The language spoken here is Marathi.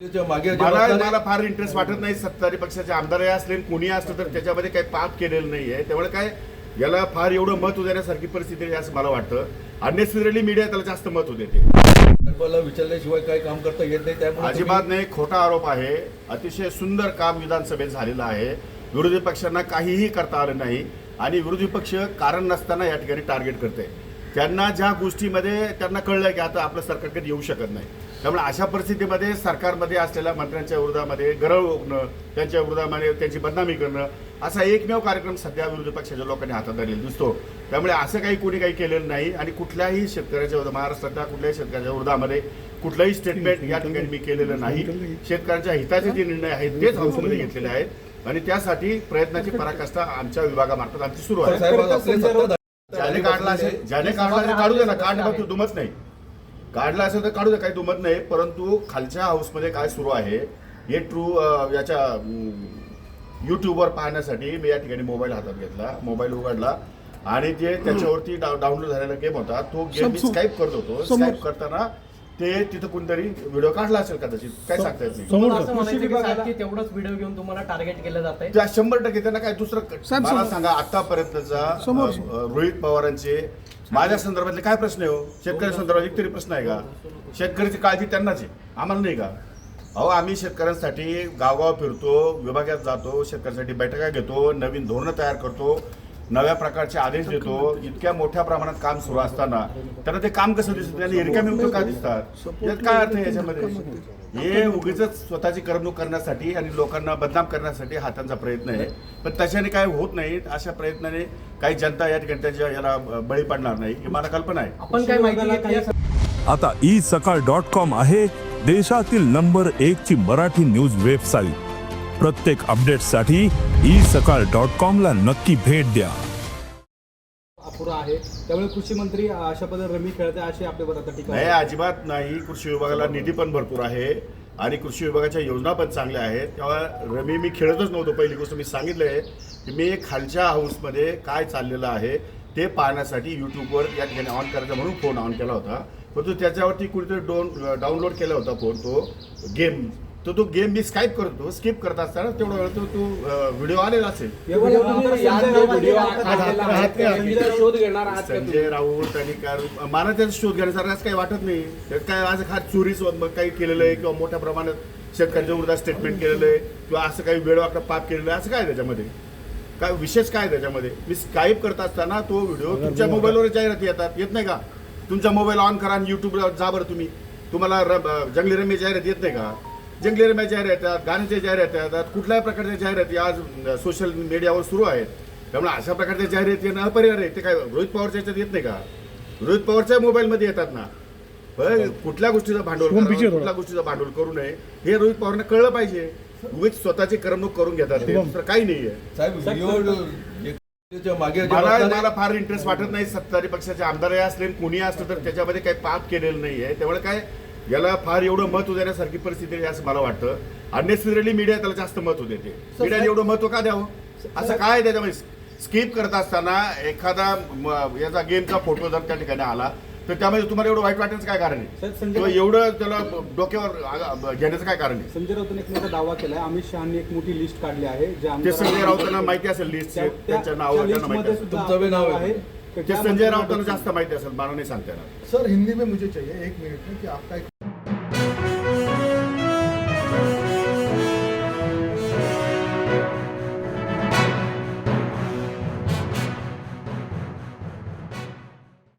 मला मला फार इंटरेस्ट वाटत नाही सत्ताधारी पक्षाचे आमदार असले कोणी असलं तर त्याच्यामध्ये काही पाप केलेलं नाही आहे त्यामुळे काय याला फार एवढं महत्त्व देण्यासारखी परिस्थिती आहे असं मला वाटतं. अननेसेसरली मीडिया त्याला जास्त महत्त्व देते. विचारल्याशिवाय काय काम करता येत नाही त्यामुळे अजिबात नाही खोटा आरोप आहे. अतिशय सुंदर काम विधानसभेत झालेलं आहे. विरोधी पक्षांना काहीही करता आलं नाही आणि विरोधी पक्ष कारण नसताना या ठिकाणी टार्गेट करते त्यांना ज्या गोष्टीमध्ये त्यांना कळलं की आता आपलं सरकार कधी येऊ शकत नाही. त्यामुळे अशा परिस्थितीमध्ये सरकारमध्ये असलेल्या मंत्र्यांच्या विरोधामध्ये गरळ ओकणं त्यांच्या विरोधामध्ये त्यांची बदनामी करणं असा एकमेव कार्यक्रम सध्या विरोधी पक्षाच्या लोकांनी हातात धरलेला दिसतो. त्यामुळे असं काही कोणी काही केलेलं नाही आणि कुठल्याही शेतकऱ्याच्या विरोधात महाराष्ट्रातल्या कुठल्याही शेतकऱ्याच्या विरोधामध्ये कुठलंही स्टेटमेंट या ठिकाणी मी केलेलं नाही. शेतकऱ्यांच्या हिताचे जे निर्णय आहेत तेच हाऊसमध्ये घेतलेले आहेत. आणि त्यासाठी प्रयत्नाची पराकाष्ठा आमच्या विभागामार्फत आमची सुरू आहे. ज्याने काढला असेल ज्याने काढला असेल काढू दे ना काढणं तू दुमत नाही. काढला असेल तर काढू दे काही दुमत नाही परंतु खालच्या हाऊसमध्ये काय सुरू आहे हे ट्रू याच्या युट्यूबवर पाहण्यासाठी मी या ठिकाणी मोबाईल हातात घेतला मोबाईल उघडला आणि जे त्याच्यावरती डाउनलोड झालेला गेम होता तो गेम मी स्काईप करत होतो. स्काईप करताना ते तिथं कोणतरी व्हिडिओ काढला असेल कदाचित. काय सांगता येत नाही. तुम्हाला असं म्हणायचं की सारखी तेवढंच व्हिडिओ घेऊन तुम्हाला टार्गेट केलं जात आहे त्या शंभर टक्के त्यांना काय दुसरं मला सांगा आतापर्यंतचा रोहित पवारांचे माझ्या संदर्भातले काय प्रश्न आहे हो? शेतकरी संदर्भात एक तरी प्रश्न आहे का? शेतकऱ्याची काळजी त्यांनाच आहे. आम्हाला नाही का? अहो आम्ही शेतकऱ्यांसाठी गावगाव फिरतो विभागात जातो शेतकऱ्यांसाठी बैठका घेतो नवीन धोरणं तयार करतो. नव्या प्रकारचे आदेश देतो इतक्या मोठ्या प्रमाणात काम सुरू असताना त्यांना ते काम कसं दिसतं? त्यांनी रिकामी का दिसतात? यात काय अर्थ आहे याच्यामध्ये? हे उगीच स्वतःची करमणूक करण्यासाठी आणि लोकांना बदनाम करण्यासाठी हा त्यांचा प्रयत्न आहे. पण त्याच्याने काय होत नाही अशा प्रयत्नाने काही जनता या ठिकाणी त्याच्या याला बळी पडणार नाही ही मला कल्पना आहे. आपण काय माहिती? आता ई सकाळ डॉट कॉम आहे देशातील नंबर एक ची मराठी न्यूज वेबसाईट. प्रत्येक अपडेटसाठी ई सकाळ डॉट कॉम ला नक्की भेट द्या. अपुरा आहे. त्यामुळे कृषी मंत्री अशा पद्धतीने रमी खेळते अशी आपल्यावर आता टीका नाही आहे. अजिबात नाही. कृषी विभागाला निधी पण भरपूर आहे आणि कृषी विभागाच्या योजना पण चांगल्या आहेत. तेव्हा रमी मी खेळतच नव्हतो. पहिली गोष्ट मी सांगितलंय की मी खालच्या हाऊसमध्ये काय चाललेलं आहे ते पाहण्यासाठी यूट्यूबवर या ठिकाणी ऑन करायचा म्हणून फोन ऑन केला होता. परंतु त्याच्यावरती कुणीतरी डोन डाउनलोड केला होता फोन तो. गेम तो तो गेम मी स्काईप करतो स्किप करत असताना तेवढा वेळ तो तो व्हिडिओ आलेला असेल. संजय राऊत आणि मला त्याचा शोध घेण्यासारखं असं काही वाटत नाही. त्यात काय आज हा चोरी मग काही केलेलं आहे किंवा मोठ्या प्रमाणात शेतकऱ्यांच्या विरोधात स्टेटमेंट केलेलं आहे किंवा असं काही वेळवाकडं पाप केलेलं आहे असं काय त्याच्यामध्ये? काय विशेष काय त्याच्यामध्ये? मी स्काईप करत असताना तो व्हिडिओ तुमच्या मोबाईलवर जाहिराती येतात. येत नाही का? तुमचा मोबाईल ऑन करा आणि युट्यूबला जा बरं तुम्ही. तुम्हाला जंगली रमी जाहिरात येत नाही का? जंगली रम्या जाहिरात येतात गाण्याच्या जाहिराती येतात कुठल्याही प्रकारच्या जाहिराती आज सोशल मीडियावर सुरू आहेत. त्यामुळे अशा प्रकारच्या जाहिराती येणं अपरिहार्य आहे ते काय रोहित पवारच्या याच्यात येत नाही का? रोहित पवारच्या मोबाईलमध्ये येतात ना. कुठल्या गोष्टीचं भांडवल कुठल्या गोष्टीचं भांडवल करू नये हे रोहित पवारने कळलं पाहिजे. उगीच स्वतःची करमणूक करून घेतात ते. दुसरं काही नाहीये. मला मला फार इंटरेस्ट वाटत नाही सत्ताधारी पक्षाचे आमदार असले कोणी असलं तर त्याच्यामध्ये काही पाप केलेलं नाही आहे त्यामुळे काय याला फार एवढं महत्त्व देण्यासारखी परिस्थिती आहे असं मला वाटतं. अननेसेसरली मीडिया त्याला जास्त महत्त्व देते. मीडियाने एवढं महत्त्व का द्यावं? असं काय आहे त्याच्यामध्ये स्किप करत असताना एखादा म- याचा गेमचा फोटो जर त्या ठिकाणी आला तर त्यामध्ये तुम्हाला एवढं वाईट वाटण्याचं काय कारण आहे? एवढं त्याला डोक्यावर घेण्याचं काय कारण आहे? संजय राऊतांनी एक मोठा दावा केलाय. अमित शहानी एक मोठी लिस्ट काढली आहे जे ते संजय राऊतांना माहिती असेल लिस्ट त्या- त्या- त्यांच्या नाव आपलं आहे. ते संजय राऊतांना जास्त माहिती असेल मला नाही सांगता येणार. सर हिंदी में मुझे चाहिए. एक मिनट में कि आपका एक